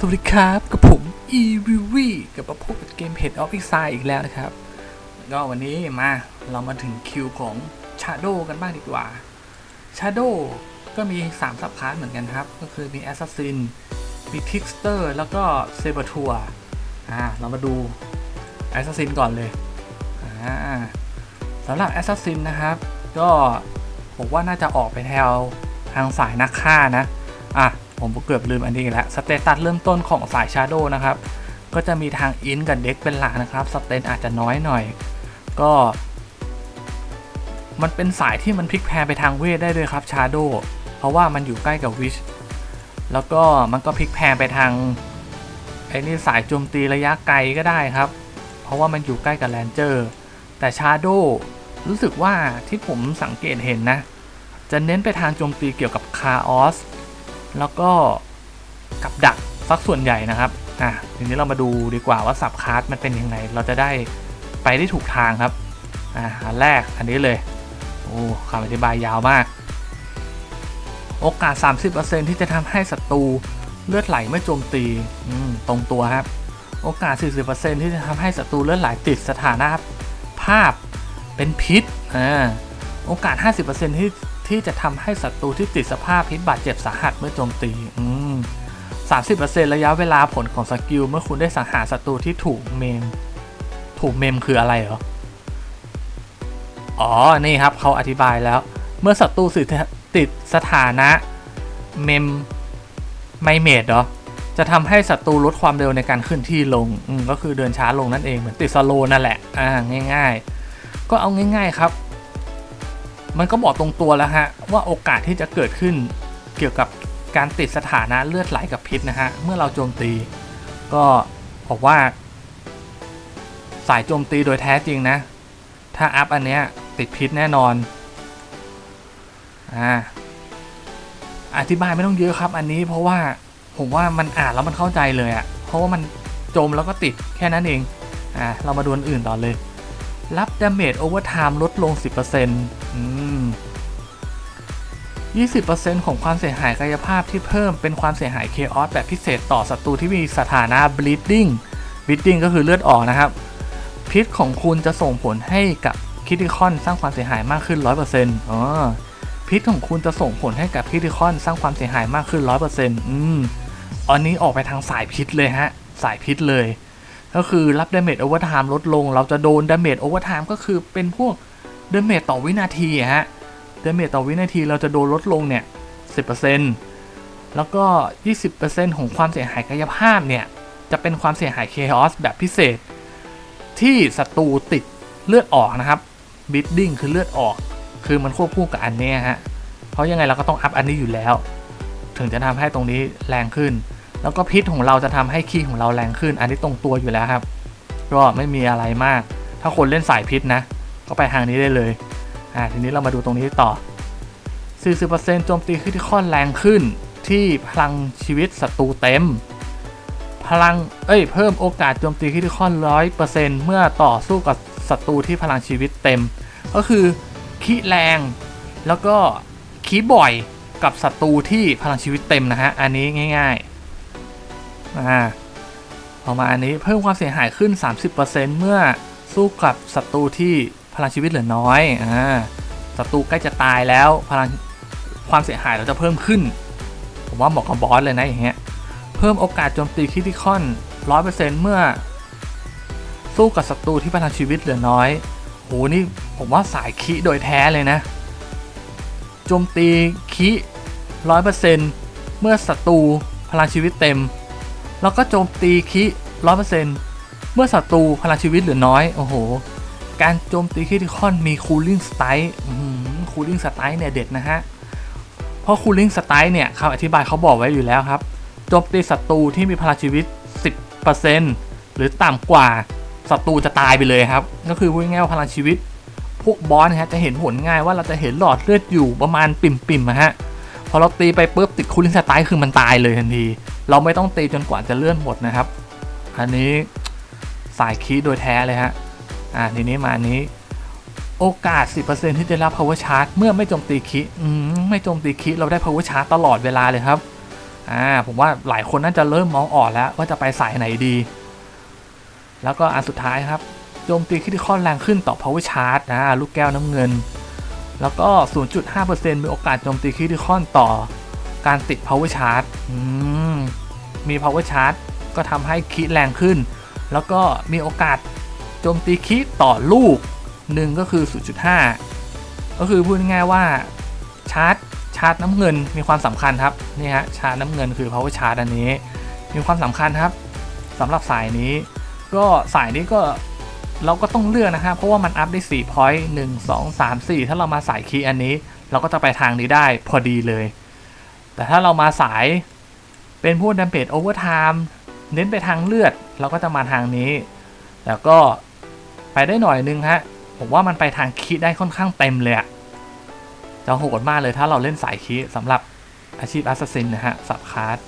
สวัสดีครับ กับผม e v v กับมาพบกับเกมเพจออฟฟิศอีกแล้วนะครับ ก็วันนี้มาเรามาถึงคิวของ Shadow กันบ้างดีกว่า Shadow ก็มี 3 สับคลาสเหมือนกันครับ ก็คือมี Assassin มี Trickster แล้วก็ Sabertour อ่าเรามาดู Assassin ก่อนเลยอ่าสำหรับ Assassin นะครับ ก็ผมว่าน่าจะออกไปแถวทางสายนักฆ่านะ อะ ผมเกือบลืมอันนี้แล้วสเตตัสเริ่มต้นของสาย Shadow นะครับ ก็จะมีทางอินกับเด็กเป็นหลักนะครับสเตตอาจจะน้อยหน่อย ก็ มันเป็นสายที่มันพลิกแพลไปทางเวทได้ด้วยครับ Shadow เพราะว่ามันอยู่ใกล้กับวิชแล้วก็มันก็พลิกแพลไปทางไอ้นี่สายโจมตีระยะไกลก็ได้ครับ เพราะว่ามันอยู่ใกล้กับแลนเจอร์แต่ Shadow รู้สึกว่าที่ผมสังเกตเห็นนะ จะเน้นไปทางโจมตีเกี่ยวกับคาออส ก็กับดักสักส่วนใหญ่นะครับอะทีนี้เรามาดูดีกว่าว่าสับคาร์ดมันเป็นยังไง เราจะได้ไปได้ถูกทางครับอะอันแรกอันนี้เลยโอ้คำอธิบายยาวมาก โอกาส 30%ที่จะทำให้ศัตรูเลือดไหลเมื่อโจมตีอืมตรงตัวครับ โอกาส 40%ที่จะทำให้ศัตรูเลือดไหลติดสถานะภาพเป็นพิษอ่าโอกาส 50%ที่ ที่จะทำให้ศัตรูที่ติดสภาพพิษบาดเจ็บสาหัสเมื่อโจมตีอืมสามสิบเปอร์เซ็นต์ระยะเวลาผลของสกิลเมื่อคุณได้สังหารศัตรูที่ถูกเมม ถูกเมมคืออะไรเหรอ อ๋อ นี่ครับเขาอธิบายแล้ว เมื่อศัตรูสิติดสถานะเมมไมเมดเหรอ จะทำให้ศัตรูลดความเร็วในการเคลื่อนที่ลง อืก็คือเดินช้าลงนั่นเองเหมือนติดสโลนั่นแหละ อ่า ง่าย ๆ ก็เอาง่าย ๆ ครับ มันก็บอกตรงตัวแล้วฮะว่าโอกาสที่จะเกิดขึ้นเกี่ยวกับการติดสถานะเลือดไหลกับพิษนะฮะเมื่อเราโจมตี ก็บอกว่า สายโจมตีโดยแท้จริงนะ ถ้าอัพอันเนี้ยติดพิษแน่นอนอ่าอธิบายไม่ต้องเยอะครับอันนี้เพราะว่าผมว่ามันอ่านแล้วมันเข้าใจเลยอะ่ะเพราะว่ามันโจมแล้วก็ติดแค่นั้นเองอ่าเรามาดูอันอื่นต่อเลย รับดาเมจโอเวอร์ไทม์ลดลง 10%อืม20%ของความเสียหายกายภาพที่เพิ่มเป็นความเสียหายเคออสแบบพิเศษต่อศัตรูที่มีสถานะ bleeding bleeding ก็คือเลือดออกนะครับ พิษของคุณจะส่งผลให้กับคิติคอนสร้างความเสียหายมากขึ้น 100%อ๋อพิษของคุณจะส่งผลให้กับคิติคอนสร้างความเสียหายมากขึ้น 100%อืมอันนี้ออกไปทางสายพิษเลยฮะ สายพิษเลย ก็คือรับดาเมจโอเวอร์ไทม์ลดลง เราจะโดนดาเมจโอเวอร์ไทม์ก็คือเป็นพวกดาเมจต่อวินาทีอะฮะดาเมจต่อวินาทีเราจะโดนลดลงเนี่ย10%แล้วก็ 20%ของความเสียหายกายภาพเนี่ย จะเป็นความเสียหายเคออสแบบพิเศษ ที่ศัตรูติดเลือดออกนะครับบิดดิ้งคือเลือดออก คือมันควบคู่กับอันนี้ฮะเพราะยังไงเราก็ต้องอัพอันนี้อยู่แล้ว ถึงจะทำให้ตรงนี้แรงขึ้น แล้วก็พิษของเราจะทำให้คีย์ของเราแรงขึ้น อันนี้ตรงตัวอยู่แล้วครับ ก็ไม่มีอะไรมาก ถ้าคนเล่นสายพิษนะ ก็ไปทางนี้ได้เลย อ่าทีนี้เรามาดูตรงนี้ต่อ 40%โจมตีคริติคอนแรงขึ้นที่พลังชีวิตศัตรูเต็ม พลัง เอ้ย เพิ่มโอกาสโจมตีคริติคอน100%เมื่อต่อสู้กับศัตรูที่พลังชีวิตเต็ม ก็คือคีแรงแล้วก็คีบ่อยกับศัตรูที่พลังชีวิตเต็มนะฮะ อันนี้ง่าย ๆ อ่าพอมาอันนี้เพิ่มความเสียหายขึ้น 30%เมื่อสู้กับศัตรูที่พลังชีวิตเหลือน้อยอ่าศัตรูใกล้จะตายแล้วพลังความเสียหายเราจะเพิ่มขึ้น ผมว่าเหมาะกับบอสเลยนะอย่างเงี้ย เพิ่มโอกาสโจมตีคริติคอน100%เปอร์เซ็นต์เมื่อ สู้กับศัตรูที่พลังชีวิตเหลือน้อย โห นี่ผมว่าสายคิโดยแท้เลยนะ โจมตีคิ100%เมื่อศัตรูพลังชีวิตเต็ม แล้วก็โจมตีคิ100%เมื่อศัตรูพลังชีวิตเหลือน้อย โอ้โห การโจมตีคริติคอนมีคูลิ่งสไตล์คูลิ่งสไตล์เนี่ยเด็ดนะฮะ เพราะคูลิ่งสไตล์เนี่ยคำอธิบายเขาบอกไว้อยู่แล้วครับ โจมตีศัตรูที่มีพลังชีวิต 10%หรือต่ำกว่าศัตรูจะตายไปเลยครับ ก็คือพูดง่ายๆว่าพลังชีวิต พวกบอสนะฮะจะเห็นผลง่ายว่าเราจะเห็นหลอดเลือดอยู่ประมาณปิ่มๆนะฮะ พอเราตีไปปุ๊บติดคูลิ่งสไตล์คือมันตายเลยทันที เราไม่ต้องตีจนกว่าจะเลื่อนหมดนะครับ อันนี้สายคีย์โดยแท้เลยฮะ อ่าทีนี้มาอันนี้ โอกาส 10%ที่จะรับ power charge เมื่อไม่โจมตีคิอืมไม่โจมตีคิเราได้ power charge ตลอดเวลาเลยครับ อ่าผมว่าหลายคนน่าจะเริ่มมองออกแล้วว่าจะไปสายไหนดี แล้วก็อันสุดท้ายครับโจมตีคริติคอลแรงขึ้นต่อ power charge นะลูกแก้วน้ำเงิน แล้วก็ 0.5%มีโอกาสโจมตีคริติคอลต่อ การติด power charge มมี power charge ก็ทำให้คิดแรงขึ้น แล้วก็มีโอกาสโจมตีคิต่อลูกหนึ่งก็คือ 0.5 ก็คือพูดง่ายว่าชาร์จชาร์จน้ำเงินมีความสำคัญครับนี่ฮะชาร์จน้ำเงินคือ power charge อันนี้ มีความสำคัญครับสำหรับสายนี้ ก็สายนี้ก็เราก็ต้องเลือกนะฮะเพราะว่ามันอัพได้4 point 1 2 3 4 ถ้าเรามาสายคีย์อันนี้ เราก็จะไปทางนี้ได้พอดีเลย แต่ถ้าเรามาสายเป็นพวกดัมเบลโอเวอร์ไทม์เน้นไปทางเลือด เราก็จะมาทางนี้ แล้วก็ไปได้หน่อยนึงฮะ ผมว่ามันไปทางคีย์ได้ค่อนข้างเต็มเลยอะจะโหดมากเลยถ้าเราเล่นสายคีย์สำหรับอาชีพแอสซัสซินนะฮะ สับคาร์ด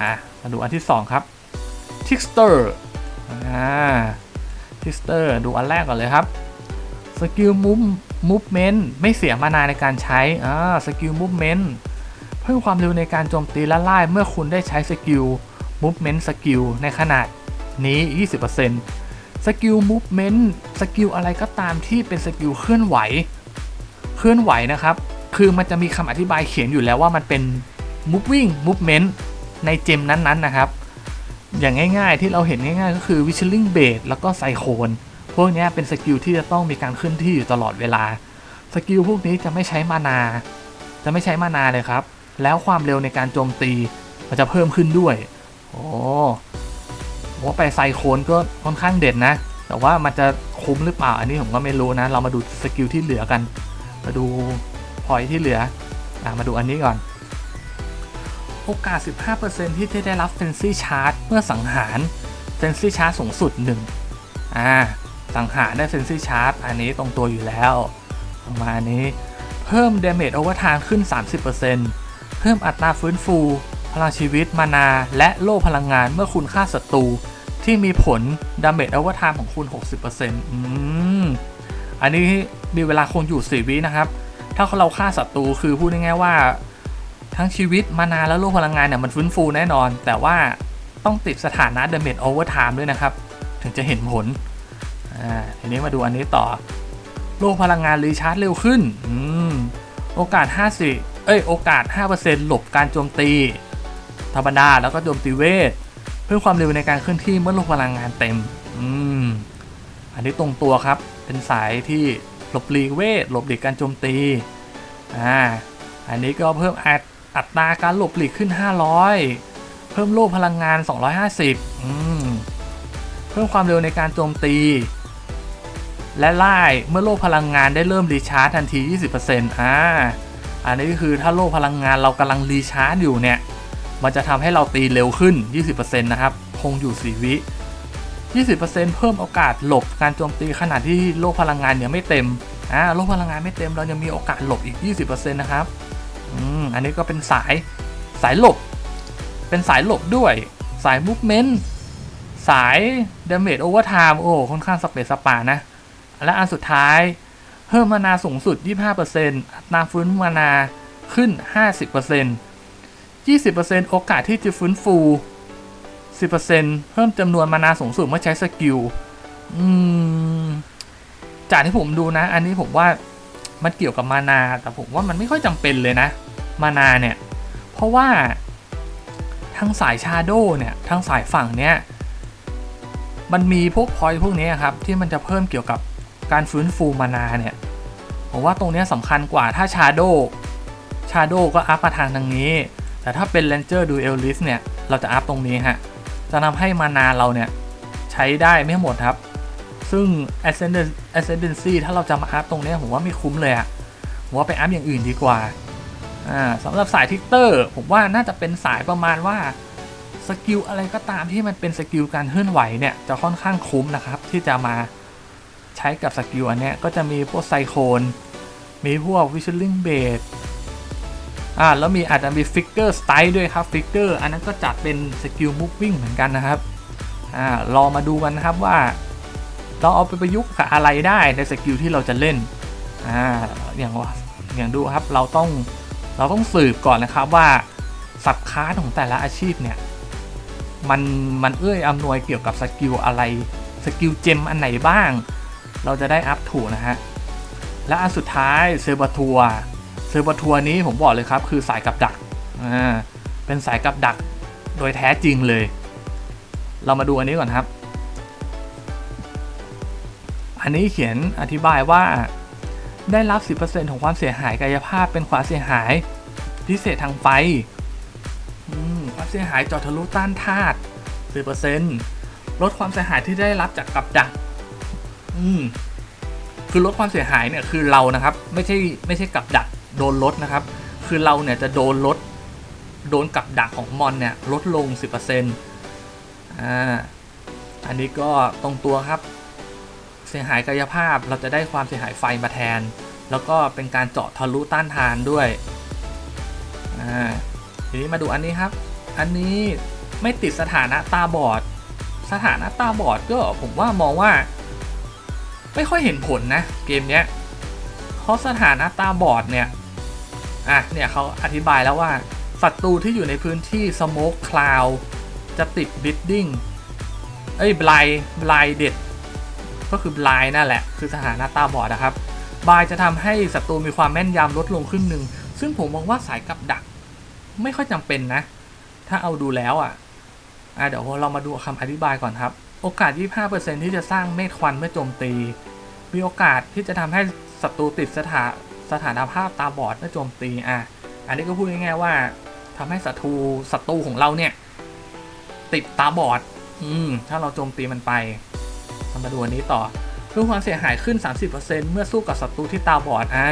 อะมาดูอันที่ 2 ครับทิกสเตอร์อ่าทิกสเตอร์ดูอันแรกก่อนเลยครับสกิลมูฟมูฟเมนต์ไม่เสียมานาในการใช้อ่าสกิลมูฟเมนต์ เพิ่มความเร็วในการโจมตีและไล่เมื่อคุณได้ใช้สกิลมูฟเมนต์สกิลในขนาดนี้ 20%สกิลมูฟเมนต์สกิลอะไรก็ตามที่เป็นสกิลเคลื่อนไหว เคลื่อนไหวนะครับ คือมันจะมีคำอธิบายเขียนอยู่แล้วว่ามันเป็น moving movement ในเจมนั้นๆนะครับ อย่างง่ายๆที่เราเห็นง่ายๆ ก็คือ whistling blade แล้วก็ไซโคนพวกนี้เป็นสกิลที่จะต้องมีการเคลื่อนที่อยู่ตลอดเวลา สกิลพวกนี้จะไม่ใช้มานา จะไม่ใช้มานาเลยครับ แล้วความเร็วในการโจมตีมันจะเพิ่มขึ้นด้วย โอ้ว่าไปไซโคนก็ค่อนข้างเด่นนะ แต่ว่ามันจะคุ้มหรือเปล่า อันนี้ผมก็ไม่รู้นะ เรามาดูสกิลที่เหลือกัน มาดูพอยที่เหลืออมาดูอันนี้ก่อน โอกาส 15%ที่จะได้รับเฟนซี่ชาร์จเมื่อสังหารเฟนซี่ชาร์จสูงสุด1อ่า สังหารได้เฟนซี่ชาร์จอันนี้ตรงตัวอยู่แล้ว ประมาณนี้ เพิ่มเดเมจโอเวอร์ทางขึ้น 30% เพิ่มอัตราฟื้นฟู พลังชีวิตมานา และโล่พลังงานเมื่อคุณฆ่าศัตรู ที่มีผลดาเมจอเวอร์ไทม์ของคุณ 60%อืมอันนี้มีเวลาคงอยู่ 4 วินะครับ ถ้าเราฆ่าศัตรูคือพูดง่ายๆว่า ทั้งชีวิตมานาและโล่พลังงานเนี่ยมันฟื้นฟูแน่นอน แต่ว่าต้องติดสถานะดาเมจโอเวอร์ไทม์ด้วยนะครับ ถึงจะเห็นผลอ่าทีนี้มาดูอันนี้ต่อ โล่พลังงานรีชาร์จเร็วขึ้น อืม โอกาส 50 เอ้ยโอกาส 5%หลบการโจมตี ธรรมดาแล้วก็โจมตีเวท เพิ่มความเร็วในการเคลื่อนที่เมื่อโลกพลังงานเต็ม อืม อันนี้ตรงตัวครับ เป็นสายที่หลบหลีกเวท หลบหลีกการโจมตี อ่า อันนี้ก็เพิ่มอัตอัตราการหลบหลีกขึ้น 500 เพิ่มโล่พลังงาน 250 อืม เพิ่มความเร็วในการโจมตี และไล่เมื่อโล่พลังงานได้เริ่มรีชาร์จทันที 20%อ่า อันนี้ก็คือถ้าโล่พลังงานเรากำลังรีชาร์จอยู่เนี่ย มันจะทำให้เราตีเร็วขึ้น 20%นะครับคงอยู่ 4 วิ 20%เพิ่มโอกาสหลบการโจมตีขณะที่โลกพลังงานยังไม่เต็มอ่าโลกพลังงานไม่เต็มเรายังมีโอกาสหลบอีก 20%นะครับอืมอันนี้ก็เป็นสายสายหลบ เป็นสายหลบด้วย สายมูฟเมนต์สายดาเมจโอเวอร์ไทม์โอ้ค่อนข้างสเปซสปานะ และอันสุดท้าย พิ่มมานาสูงสุด 25%อัตราฟื้นมานาขึ้น 50% 20%โอกาสที่จะฟื้นฟู 10%เพิ่มจำนวนมานาสูงสุดเมื่อใช้สกิลอืมจากที่ผมดูนะ อันนี้ผมว่ามันเกี่ยวกับมานา แต่ผมว่ามันไม่ค่อยจำเป็นเลยนะ มานาเนี่ย เพราะว่าทั้งสายชาโดเนี่ยทั้งสายฝั่งเนี้ยมันมีพวกพอยต์พวกนี้ครับ ที่มันจะเพิ่มเกี่ยวกับ การฟื้นฟูมานาเนี่ยผมว่าตรงนี้สำคัญกว่าถ้าชาโดชาโดก็อัพมาทางทางนี้ แต่ถ้าเป็น Ranger Duel List เนี่ย เราจะอัพตรงนี้ฮะ จะทำให้มานาเราเนี่ย ใช้ได้ไม่หมดครับ ซึ่ง Ascendancy ถ้าเราจะมาอัพตรงนี้ผมว่าไม่คุ้มเลยอะผมว่าไปอัพอย่างอื่นดีกว่าสำหรับสายทิกเตอร์ผมว่าน่าจะเป็นสายประมาณว่าสกิลอะไรก็ตามที่มันเป็นสกิลการเคลื่อนไหวเนี่ยจะค่อนข้างคุ้มนะครับที่จะมา ใช้กับสกิลอันเนี้ยก็จะมีพวกไซโคนมีพวก Whistling Blade อ่าแล้วมีอาจจะมีฟิกเกอร์สไตล์ด้วยครับฟิกเกอร์อันนั้นก็จัดเป็นสกิลมูฟวิ่งเหมือนกันนะครับอ่ารอมาดูกันนะครับว่า เราเอาไปประยุกต์กับอะไรได้ในสกิลที่เราจะเล่นอ่าอย่างว่าอย่างดูครับเราต้องเราต้องสืบก่อนนะครับว่าสับคาสของแต่ละอาชีพเนี่ยมันมันเอื้ออำนวยเกี่ยวกับสกิลอะไรสกิลเจมอันไหนบ้าง เราจะได้อัพถูนะฮะ และอันสุดท้ายเซอร์บทัวเซอร์บทัวนี้ผมบอกเลยครับ คือสายกับดักอ่าเป็นสายกับดักโดยแท้จริงเลย เรามาดูอันนี้ก่อนครับ อันนี้เขียนอธิบายว่าได้รับ 10%ของความเสียหายกายภาพเป็นความเสียหายพิเศษทางไฟความเสียหายจอทะลุต้านธาตุ10%ลดความเสียหายที่ได้รับจากกับดัก อืมคือลดความเสียหายเนี่ยคือเรานะครับ ไม่ใช่ไม่ใช่กับดักโดนลดนะครับ คือเราเนี่ยจะโดนลดโดนกับดักของมอนเนี่ยลดลง 10%อ่าอันนี้ก็ตรงตัวครับ เสียหายกายภาพเราจะได้ความเสียหายไฟมาแทน แล้วก็เป็นการเจาะทะลุต้านทานด้วยอ่าทีนี้มาดูอันนี้ครับ อันนี้ไม่ติดสถานะตาบอด สถานะตาบอดก็ผมว่ามองว่า ไม่ค่อยเห็นผลนะ เกมเนี้ยเพราะสถานะตาบอดเนี่ย อะ เนี่ยเขาอธิบายแล้วว่าศัตรูที่อยู่ในพื้นที่สโมกคลาวจะติดบิดดิ้ง เอ้ยบลายบลายเด็ด ก็คือบลายนั่นแหละ คือสถานะตาบอดนะครับ บายจะทำให้ศัตรูมีความแม่นยำลดลงครึ่งหนึ่ง ซึ่งผมมองว่าสายกับดัก ไม่ค่อยจำเป็นนะ ถ้าเอาดูแล้วอะอะเดี๋ยวเรามาดูคำอธิบายก่อนครับ โอกาส 25%ที่จะสร้างเมฆควันเมื่อโจมตี มีโอกาสที่จะทำให้ศัตรูติดสถาสถานภาพตาบอดเมื่อโจมตี อะ อันนี้ก็พูดง่ายๆว่าทำให้ศัตรูศัตรูของเราเนี่ย ติดตาบอด อืม ถ้าเราโจมตีมันไปมาดูอันนี้ต่อเพิ่มความเสียหายขึ้น 30%เมื่อสู้กับศัตรูที่ตาบอด อ่า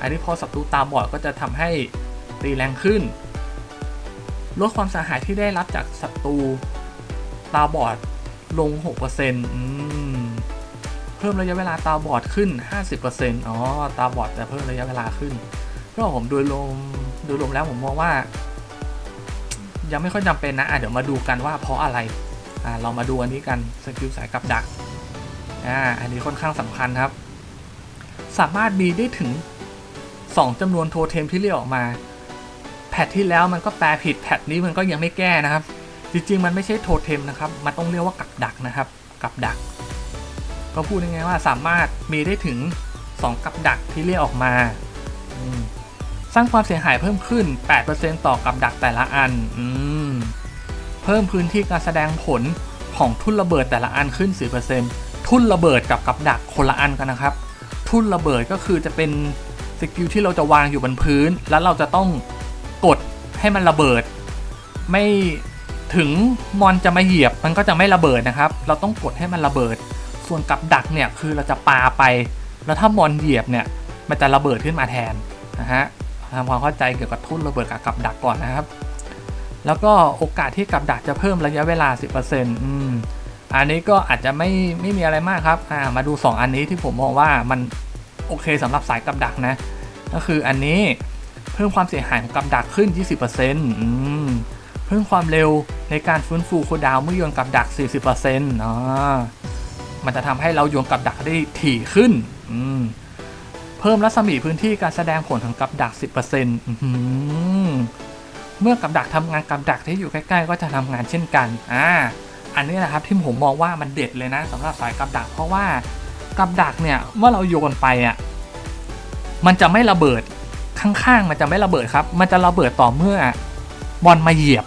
อันนี้พอศัตรูตาบอดก็จะทำให้ตีแรงขึ้น ลดความเสียหายที่ได้รับจากศัตรูตาบอด ลง 6%อืมเพิ่มระยะเวลาตาบอดขึ้น 50%อ๋อ ตาบอดจะเพิ่มระยะเวลาขึ้นก็ผมโดยรวมโดยรวมแล้วผมมองว่า ยังไม่ค่อยจำเป็นนะะเดี๋ยวมาดูกันว่าเพราะอะไรอ่าเรามาดูอันนี้กันสกิลสายกับดักอ่าอันนี้ค่อนข้างสำคัญครับ สามารถมีได้ถึง 2จำนวนโทเทมที่เรียกออกมาแพทที่แล้วมันก็แปลผิดแพทนี้มันก็ยังไม่แก้นะครับ จริงๆ มันไม่ใช่โทเทมนะครับ มันต้องเรียกว่ากับดักนะครับ กับดัก ก็พูดง่ายๆว่าสามารถมีได้ถึง 2 กับดักที่เรียกออกมา สร้างความเสียหายเพิ่มขึ้น 8%ต่อกับดักแต่ละอันอเพิ่มพื้นที่การแสดงผลของทุ่นระเบิดแต่ละอันขึ้น 4%ทุ่นระเบิดกับกับดักคนละอันกันนะครับ ทุ่นระเบิดก็คือจะเป็นสกิลที่เราจะวางอยู่บนพื้น แล้วเราจะต้องกดให้มันระเบิด ไม่ ถึงมอนจะมาเหยียบมันก็จะไม่ระเบิดนะครับ เราต้องกดให้มันระเบิด ส่วนกับดักเนี่ยคือเราจะปาไป แล้วถ้ามอนเหยียบเนี่ยมันจะระเบิดขึ้นมาแทนนะฮะทำความเข้าใจเกี่ยวกับทุ่นระเบิดกับกับดักก่อนนะครับ แล้วก็โอกาสที่กับดักจะเพิ่มระยะเวลา 10%อืมอันนี้ก็อาจจะไม่ไม่มีอะไรมากครับอ่ามาดู 2 อันนี้ที่ผมมองว่ามันโอเคสำหรับสายกับดักนะ ก็คืออันนี้เพิ่มความเสียหายของกับดักขึ้น 20%อืม พิ่มความเร็วในการฟื้นฟูโคดาวเมื่อโยนกับดัก 40%อ๋อมันจะทำให้เราโยนกับดักได้ถี่ขึ้น อืม เพิ่มรัศมีพื้นที่การแสดงผลของกับดัก 10%อื้อหือเมื่อกับดักทำงานกับดักที่อยู่ใกล้ๆ ก็จะทำงานเช่นกัน อ่า อันนี้นะครับ ที่ผมมองว่ามันเด็ดเลยนะสำหรับสายกับดัก เพราะว่ากับดักเนี่ยเมื่อเราโยนไปอะ มันจะไม่ระเบิดข้างๆ มันจะไม่ระเบิดครับ มันจะระเบิดต่อเมื่อบอลมาเหยียบ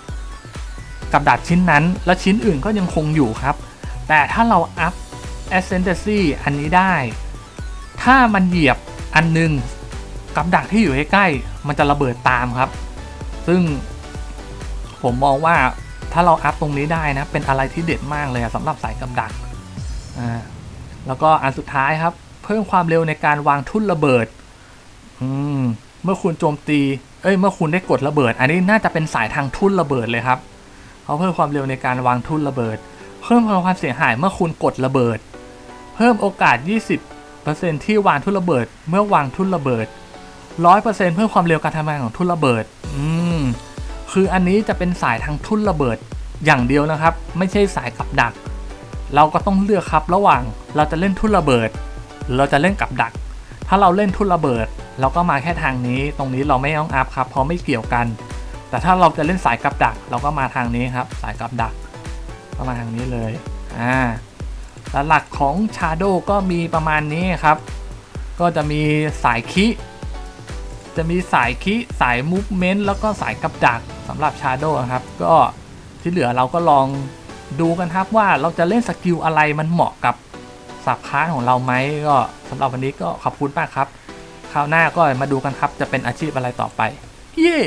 กับดักชิ้นนั้น แล้วชิ้นอื่นก็ยังคงอยู่ครับ แต่ถ้าเราอัพ ascendancy อันนี้ได้ ถ้ามันเหยียบอันหนึงกับดักที่อยู่ใกล้ๆมันจะระเบิดตามครับ ซึ่งผมมองว่าถ้าเราอัพตรงนี้ได้นะ เป็นอะไรที่เด็ดมากเลยสำหรับสายกับดักอ่าแล้วก็อันสุดท้ายครับ เพิ่มความเร็วในการวางทุ่นระเบิดอืมเมื่อคุณโจมตี เอ้ย เมื่อคุณได้กดระเบิด อันนี้น่าจะเป็นสายทางทุ่นระเบิดเลยครับ เขาเพิ่มความเร็วในการวางทุ่นระเบิด เพิ่มความเสียหายเมื่อคุณกดระเบิด เพิ่มโอกาส 20%ที่วางทุ่นระเบิด เมื่อวางทุ่นระเบิด 100%เพิ่มความเร็วการทำงานของทุ่นระเบิด อืม คืออันนี้จะเป็นสายทางทุ่นระเบิดอย่างเดียวนะครับ ไม่ใช่สายกับดัก เราก็ต้องเลือกครับระหว่างเราจะเล่นทุ่นระเบิด เราจะเล่นกับดัก ถ้าเราเล่นทุ่นระเบิด เราก็มาแค่ทางนี้ ตรงนี้เราไม่ต้องอัพครับเพราะไม่เกี่ยวกัน แต่ถ้าเราจะเล่นสายกับดัก เราก็มาทางนี้ครับ สายกับดักก็มาทางนี้เลยอ่าแล้วหลักของชาโดก็มีประมาณนี้ครับ ก็จะมีสายคิจะมีสายคิสายมูฟเมนต์แล้วก็สายกับดักสำหรับชาโดครับ ก็ที่เหลือเราก็ลองดูกันครับว่าเราจะเล่นสกิลอะไรมันเหมาะกับสับค้าของเราไหมก็สำหรับวันนี้ก็ขอบคุณมากครับ คราวหน้าก็มาดูกันครับจะเป็นอาชีพอะไรต่อไป เย้